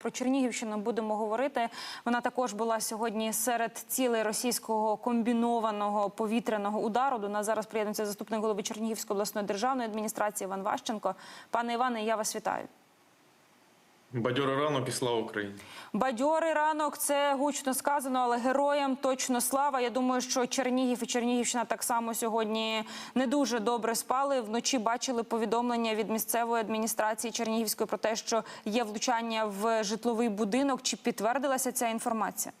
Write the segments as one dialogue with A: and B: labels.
A: Про Чернігівщину будемо говорити. Вона також була сьогодні серед цілей російського комбінованого повітряного удару. До нас зараз приєднується заступник голови Чернігівської обласної державної адміністрації Іван Ващенко. Пане Іване, я вас вітаю.
B: Бадьорий ранок і слава Україні.
A: Бадьорий ранок це гучно сказано, але героям точно слава. Я думаю, що Чернігів і Чернігівщина так само сьогодні не дуже добре спали. Вночі бачили повідомлення від місцевої адміністрації Чернігівської про те, що є влучання в житловий будинок. Чи підтвердилася ця інформація?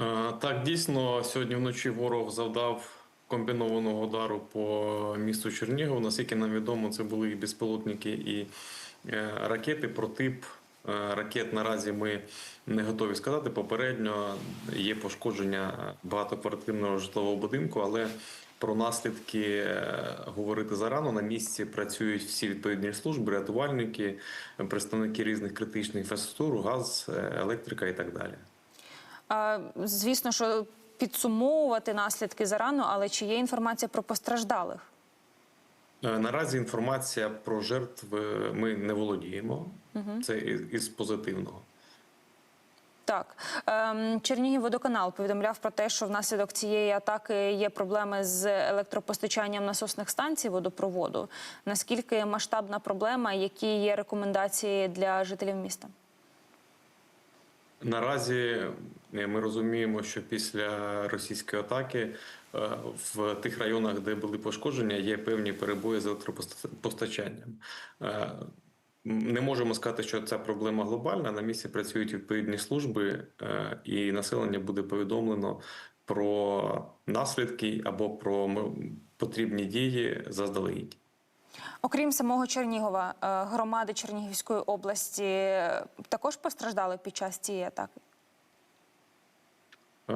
B: Е, Так, дійсно, сьогодні вночі ворог завдав комбінованого удару по місту Чернігов. Наскільки нам відомо, це були і безпілотники, і ракети. Про тип е, ракет наразі ми не готові сказати. Попередньо є пошкодження багатоквартирного житлового будинку, але про наслідки е, говорити зарано. На місці працюють всі відповідні служби, рятувальники, представники різних критичних інфраструктур, газ, е, електрика і так далі.
A: Е, Звісно, що підсумовувати наслідки зарано, але чи є інформація про постраждалих?
B: Е, Наразі інформація про жертв е, ми не володіємо. Це із позитивного.
A: Так, ем, Чернігівводоканал повідомляв про те, що внаслідок цієї атаки є проблеми з електропостачанням насосних станцій водопроводу. Наскільки масштабна проблема? Які є рекомендації для жителів міста?
B: Наразі ми розуміємо, що після російської атаки е, в тих районах, де були пошкодження, є певні перебої з електропостачанням. Е, Не можемо сказати, що ця проблема глобальна. На місці працюють відповідні служби, е, і населення буде повідомлено про наслідки або про потрібні дії заздалегідь.
A: Окрім самого Чернігова, е, громади Чернігівської області е, також постраждали під час цієї атаки.
B: Е,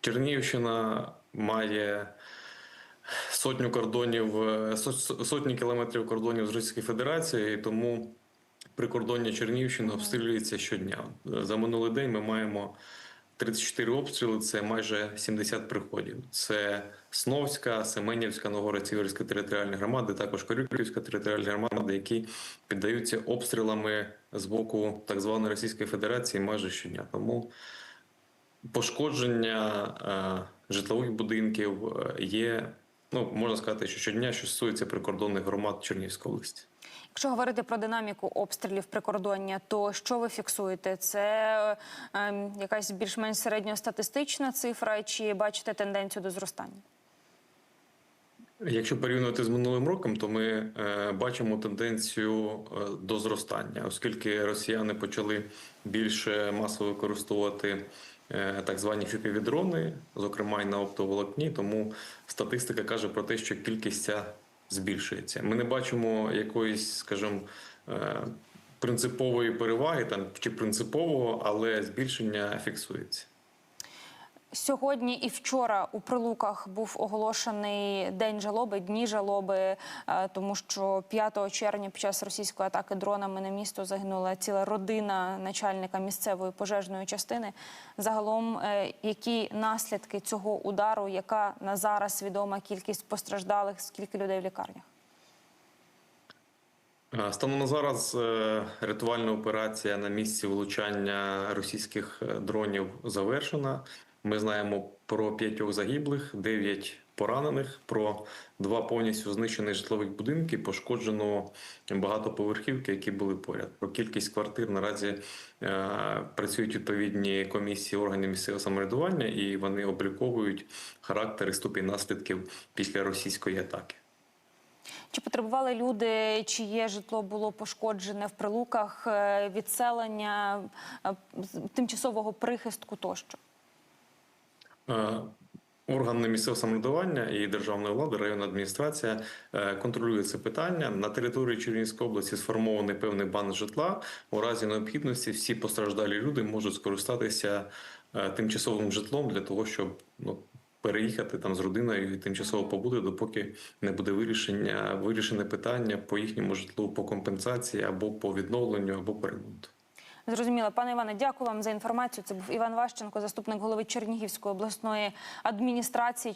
B: Чернігівщина має сотню кордонів, е, сотні кілометрів кордонів з Російською Федерацією, і тому прикордоння Чернігівщини обстрілюється щодня. За минулий день ми маємо 34 обстріли, це майже 70 приходів. Це Сновська, Семенівська, Новгород-Сіверська територіальні громади, також Корюківська територіальні громади, які піддаються обстрілами з боку так званої Російської Федерації майже щодня. Тому пошкодження е, житлових будинків е, є. Ну можна сказати, що щодня що стосується прикордонних громад Чернігівської області.
A: Якщо говорити про динаміку обстрілів прикордоння, то що ви фіксуєте? Це е, ем, якась більш-менш середньостатистична цифра, чи бачите тенденцію до зростання?
B: Якщо порівнювати з минулим роком, то ми е, бачимо тенденцію е, до зростання, оскільки росіяни почали більше масово використовувати так звані фіпівідрони, зокрема й на оптоволокні. Тому статистика каже про те, що кількість ця збільшується. Ми не бачимо якоїсь, скажімо, е, принципової переваги там чи принципового, але збільшення фіксується.
A: Сьогодні і вчора у Прилуках був оголошений день жалоби, дні жалоби, е, тому що 5 червня під час російської атаки дронами на місто загинула ціла родина начальника місцевої пожежної частини. Загалом, е, які наслідки цього удару, яка на зараз відома кількість постраждалих, скільки людей в лікарнях?
B: Станом на зараз е, рятувальна операція на місці влучання російських дронів завершена. Ми знаємо про п'ятьох загиблих, дев'ять поранених, про два повністю знищені житлових будинки, пошкоджено багатоповерхівки, які були поряд. Про кількість квартир наразі е, працюють відповідні комісії органів місцевого самоврядування, і вони обліковують характер і ступінь наслідків після російської атаки.
A: Чи потребували люди, чиє житло було пошкоджене в прилуках, е, відселення, е, тимчасового прихистку тощо?
B: Е, Органи місцевого самоврядування і державної влади, районна адміністрація е, контролює це питання. На території Чернігівської області сформований певний банк житла. У разі необхідності всі постраждалі люди можуть скористатися е, тимчасовим житлом для того, щоб ну, переїхати там з родиною і тимчасово побути, допоки не буде вирішення вирішене питання по їхньому житлу по компенсації або по відновленню, або по ремонту.
A: Зрозуміло, пане Іване, дякую вам за інформацію. Це був Іван Ващенко, заступник голови Чернігівської обласної адміністрації.